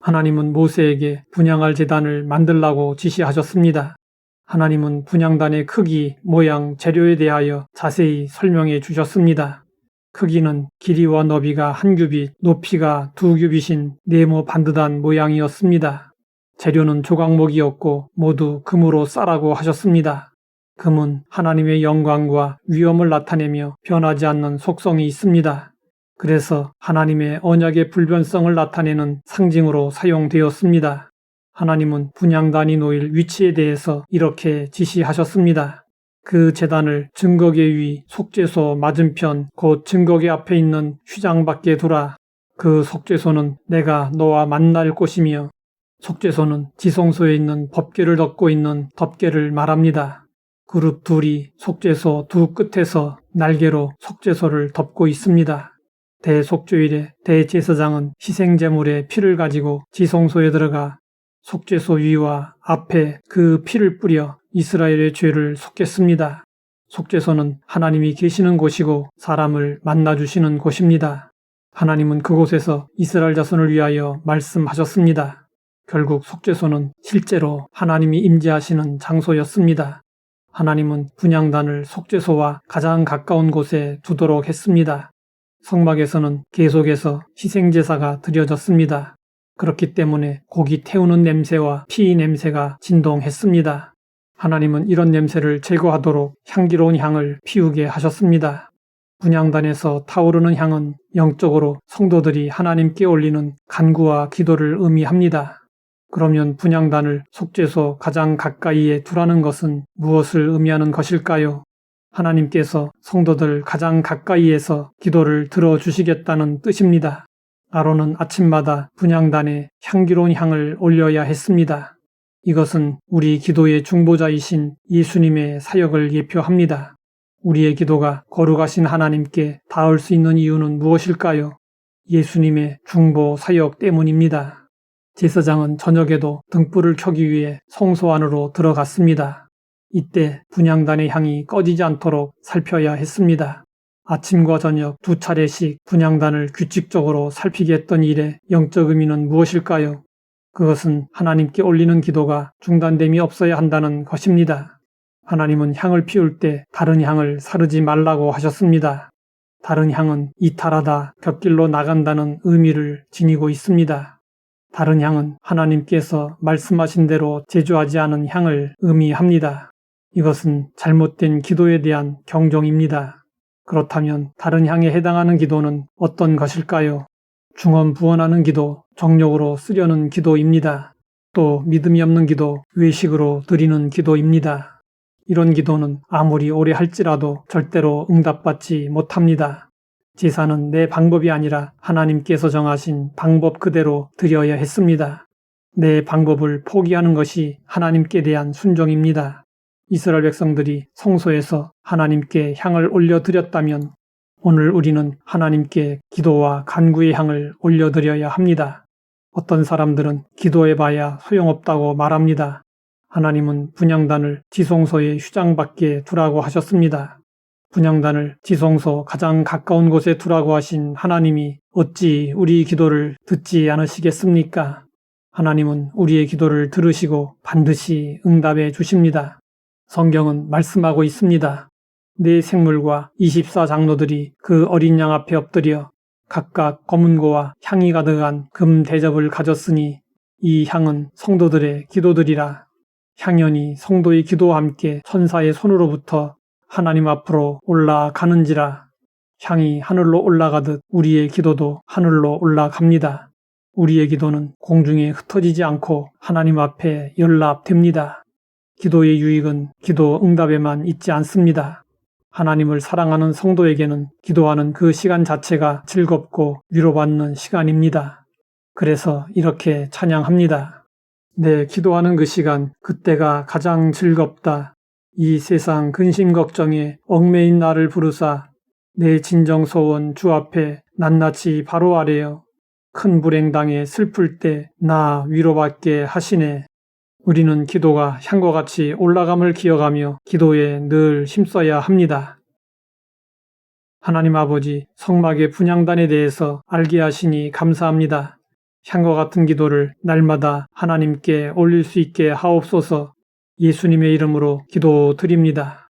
하나님은 모세에게 분양할 재단을 만들라고 지시하셨습니다. 하나님은 분양단의 크기, 모양, 재료에 대하여 자세히 설명해 주셨습니다. 크기는 길이와 너비가 한 규빗, 높이가 두 규빗인 네모 반듯한 모양이었습니다. 재료는 조각목이었고 모두 금으로 싸라고 하셨습니다. 금은 하나님의 영광과 위엄을 나타내며 변하지 않는 속성이 있습니다. 그래서 하나님의 언약의 불변성을 나타내는 상징으로 사용되었습니다. 하나님은 분양단이 놓일 위치에 대해서 이렇게 지시하셨습니다. 그 재단을 증거계 위 속죄소 맞은편 곧 증거계 앞에 있는 휘장 밖에 두라. 그 속죄소는 내가 너와 만날 곳이며 속죄소는 지성소에 있는 법궤를 덮고 있는 덮개를 말합니다. 그룹 둘이 속죄소 두 끝에서 날개로 속죄소를 덮고 있습니다. 대속죄일에 대제사장은 희생제물의 피를 가지고 지성소에 들어가 속죄소 위와 앞에 그 피를 뿌려 이스라엘의 죄를 속겠습니다. 속죄소는 하나님이 계시는 곳이고 사람을 만나주시는 곳입니다. 하나님은 그곳에서 이스라엘 자손을 위하여 말씀하셨습니다. 결국 속죄소는 실제로 하나님이 임재하시는 장소였습니다. 하나님은 분양단을 속죄소와 가장 가까운 곳에 두도록 했습니다. 성막에서는 계속해서 희생제사가 드려졌습니다. 그렇기 때문에 고기 태우는 냄새와 피 냄새가 진동했습니다. 하나님은 이런 냄새를 제거하도록 향기로운 향을 피우게 하셨습니다. 분양단에서 타오르는 향은 영적으로 성도들이 하나님께 올리는 간구와 기도를 의미합니다. 그러면 분양단을 속죄소 가장 가까이에 두라는 것은 무엇을 의미하는 것일까요? 하나님께서 성도들 가장 가까이에서 기도를 들어주시겠다는 뜻입니다. 아론은 아침마다 분양단에 향기로운 향을 올려야 했습니다. 이것은 우리 기도의 중보자이신 예수님의 사역을 예표합니다. 우리의 기도가 거룩하신 하나님께 닿을 수 있는 이유는 무엇일까요? 예수님의 중보 사역 때문입니다. 제사장은 저녁에도 등불을 켜기 위해 성소 안으로 들어갔습니다. 이때 분양단의 향이 꺼지지 않도록 살펴야 했습니다. 아침과 저녁 두 차례씩 분양단을 규칙적으로 살피게 했던 일의 영적 의미는 무엇일까요? 그것은 하나님께 올리는 기도가 중단됨이 없어야 한다는 것입니다. 하나님은 향을 피울 때 다른 향을 사르지 말라고 하셨습니다. 다른 향은 이탈하다, 곁길로 나간다는 의미를 지니고 있습니다. 다른 향은 하나님께서 말씀하신 대로 제조하지 않은 향을 의미합니다. 이것은 잘못된 기도에 대한 경종입니다. 그렇다면 다른 향에 해당하는 기도는 어떤 것일까요? 중언 부언하는 기도, 정욕으로 쓰려는 기도입니다. 또 믿음이 없는 기도, 외식으로 드리는 기도입니다. 이런 기도는 아무리 오래 할지라도 절대로 응답받지 못합니다. 제사는 내 방법이 아니라 하나님께서 정하신 방법 그대로 드려야 했습니다. 내 방법을 포기하는 것이 하나님께 대한 순종입니다. 이스라엘 백성들이 성소에서 하나님께 향을 올려드렸다면 오늘 우리는 하나님께 기도와 간구의 향을 올려드려야 합니다. 어떤 사람들은 기도해봐야 소용없다고 말합니다. 하나님은 분양단을 지성소의 휴장 밖에 두라고 하셨습니다. 분양단을 지성소 가장 가까운 곳에 두라고 하신 하나님이 어찌 우리 기도를 듣지 않으시겠습니까? 하나님은 우리의 기도를 들으시고 반드시 응답해 주십니다. 성경은 말씀하고 있습니다. 네 생물과 24장로들이 그 어린 양 앞에 엎드려 각각 검은고와 향이 가득한 금 대접을 가졌으니 이 향은 성도들의 기도들이라 향연이 성도의 기도와 함께 천사의 손으로부터 하나님 앞으로 올라가는지라 향이 하늘로 올라가듯 우리의 기도도 하늘로 올라갑니다. 우리의 기도는 공중에 흩어지지 않고 하나님 앞에 연락됩니다. 기도의 유익은 기도 응답에만 있지 않습니다. 하나님을 사랑하는 성도에게는 기도하는 그 시간 자체가 즐겁고 위로받는 시간입니다. 그래서 이렇게 찬양합니다. 내 기도하는 그 시간, 그때가 가장 즐겁다. 이 세상 근심 걱정에 얽매인 나를 부르사 내 진정 소원 주 앞에 낱낱이 바로 아래요. 큰 불행당에 슬플 때 나 위로받게 하시네. 우리는 기도가 향과 같이 올라감을 기억하며 기도에 늘 힘써야 합니다. 하나님 아버지 성막의 분양단에 대해서 알게 하시니 감사합니다. 향과 같은 기도를 날마다 하나님께 올릴 수 있게 하옵소서 예수님의 이름으로 기도드립니다.